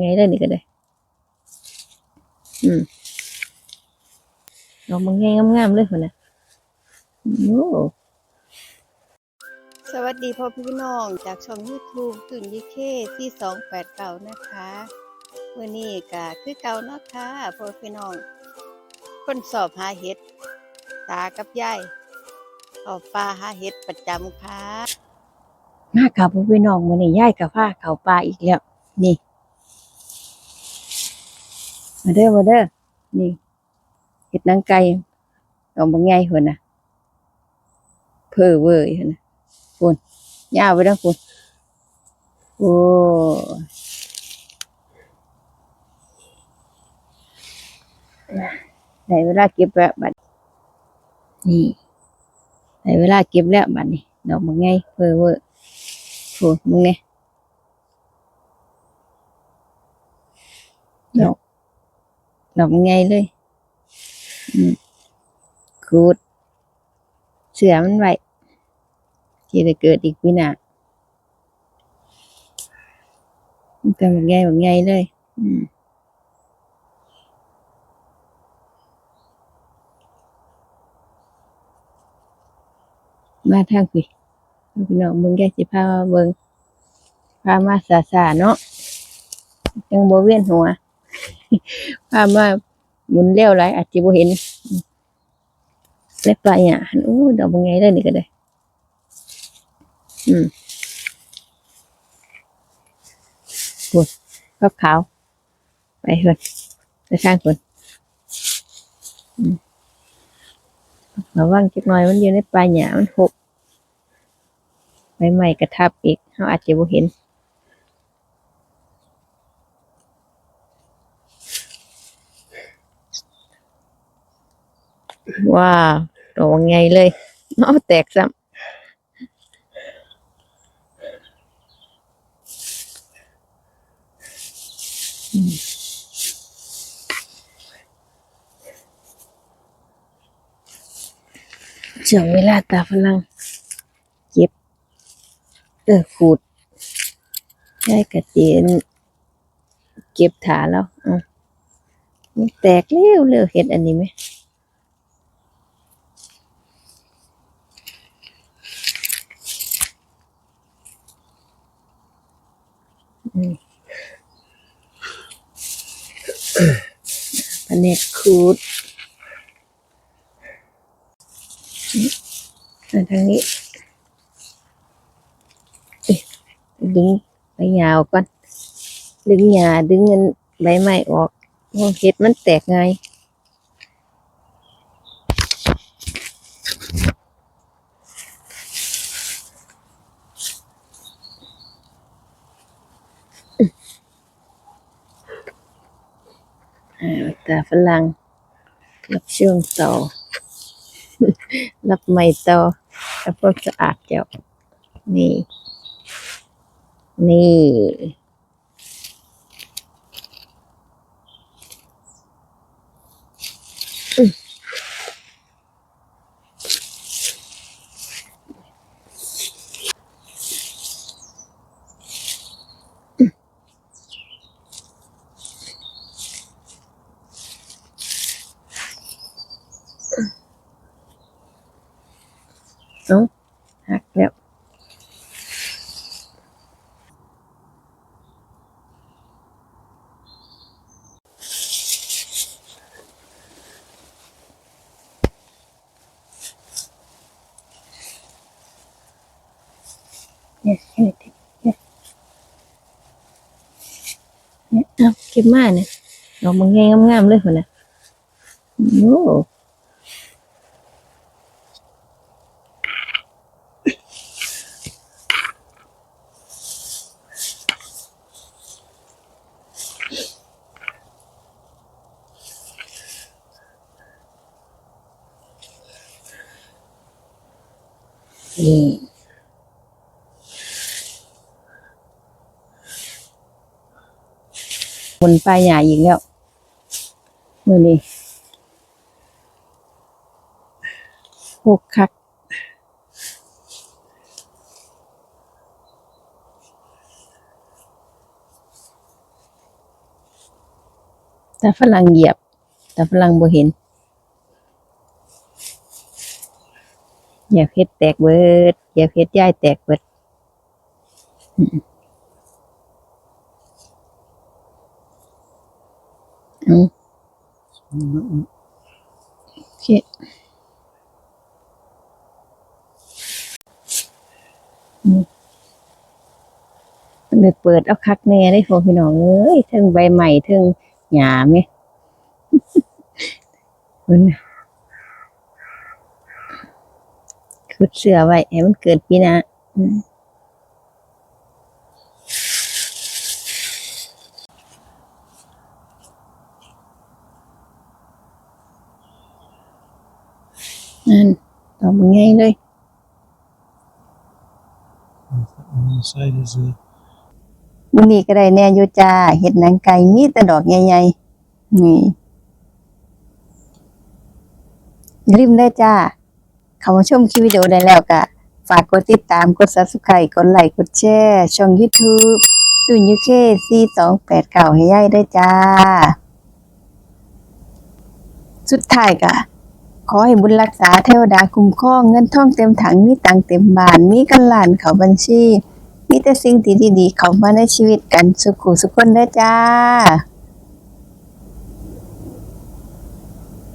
ไงได้นี่ก็ได้ อืมดอกมันไงงามๆเลยคนน่ะโอ้สวัสดีพ่อพี่น้องจากช่อง YouTube ตุนยิเคที่สองแปดเก่านะคะเมื่อนี้ก็คือเก่าเนาะค่ะพ่อพี่น้อง คนสอบหาเห็ด ตากับยายเอาปลาหาเห็ดประจำค่ะมากับพ่อพี่น้องมื้อนี้ย้ายกับผ้าเขาปลาอีกแล้วนี่ มาเด้อมาเด้อนี่เห็ดนางไก่ดอกบางไงคนน่ะเพอเว้ยคนน่ะคุณย่าไปดังคุณโอ้ได้เวลาเก็บแล้วบัดนี่ได้เวลาเก็บแล้วบัดนี้ดอกบางไงเพอเว้ยโอ้มึงเนี่ยดอก ดอกบางไงเลยขูด เสือมันไว้ที่จะเกิดอีกปีหน้ามันเป็นแบบไงแบบไงเลยมาทางพี่พี่น้องมึงแกสิพามาเบิงพามาสาสาเนาะยังบ่เวียนหัว พามาหมุนเลี้ยวไรอาจจะบ่เห็นเล็บปลายอะโอ้ดอกบางไงได้นี่ก็ได้ อืมปวดขาวขาว ไปเถอะไปสร้างคนระวังจักหน่อยมันอยู่ในปลายหยามันหกใบใหม่กระทับอีกเขาอาจจะบ่เห็น ว้าวดอกบางไงเลยเอาแตกซ้ำช่วงเวลาตาฝรั่งเก็บเออขูดได้กระเตียนเก็บถาแล้วอะมันแตกเร็วเร็วเห็ดอันนี้ไหม แผนกขูดทางนี้ดึงใบหยาวก่อนดึงหยาดึงเงินใบไม้ออกเห็ดมันแตกไง ตาฝรั่งรับช่วงต่อ รับใหม่ต่อแล้วก็สะอาดเจ้านี่ นี่ เอาหักแล้วเนี่ยเนี่ยเนี่ยเอาเก็บมาเนี่ยดอกมันงงามๆเลยคนน่ะโอ้ นี่บนปลายหญ้าอีกแล้วมือนี้พวกคักแต่ฝรั่งเหยียบ แต่ฝรั่งบ่เห็น เหยียบเฮ็ดแตกเบิดเหยียบเฮ็ดย้ายแตกเบิดอืมเอาโอเคอืมมันเลยเปิดเอาคักแน่ได้พอพี่น้องเอ้ยเทิงใบใหม่เทิงหญ้าไหมมันน่ะขุ ดเสือไว้ให้มันเกิดปีหนาอืมนั่นเอาเป็นไงเลย On the side is a วันนี้ก็ได้แน่อยู่จ้าเห็ดหนังไก่มีแต่ดอกใหญ่ๆนี่อย่าลืมได้จ้า เข้ามาชมคลิปวิดีโอได้แล้วก็ฝากกดติดตามกด subscribe กดไลค์กดแชร์ช่อง YouTube ตุนยูเคซีสองแปดเก่าให้ย่ายได้จ้า สุดท้ายก็ขอให้บุญรักษาเทวดาคุ้มครองเงินทองเต็มถังมีตังเต็มบ้านมีกันหลานเขาบัญชีมีแต่สิ่งที่ดีๆ เข้ามาในชีวิตกันสุขุสุขคนเด้จ้า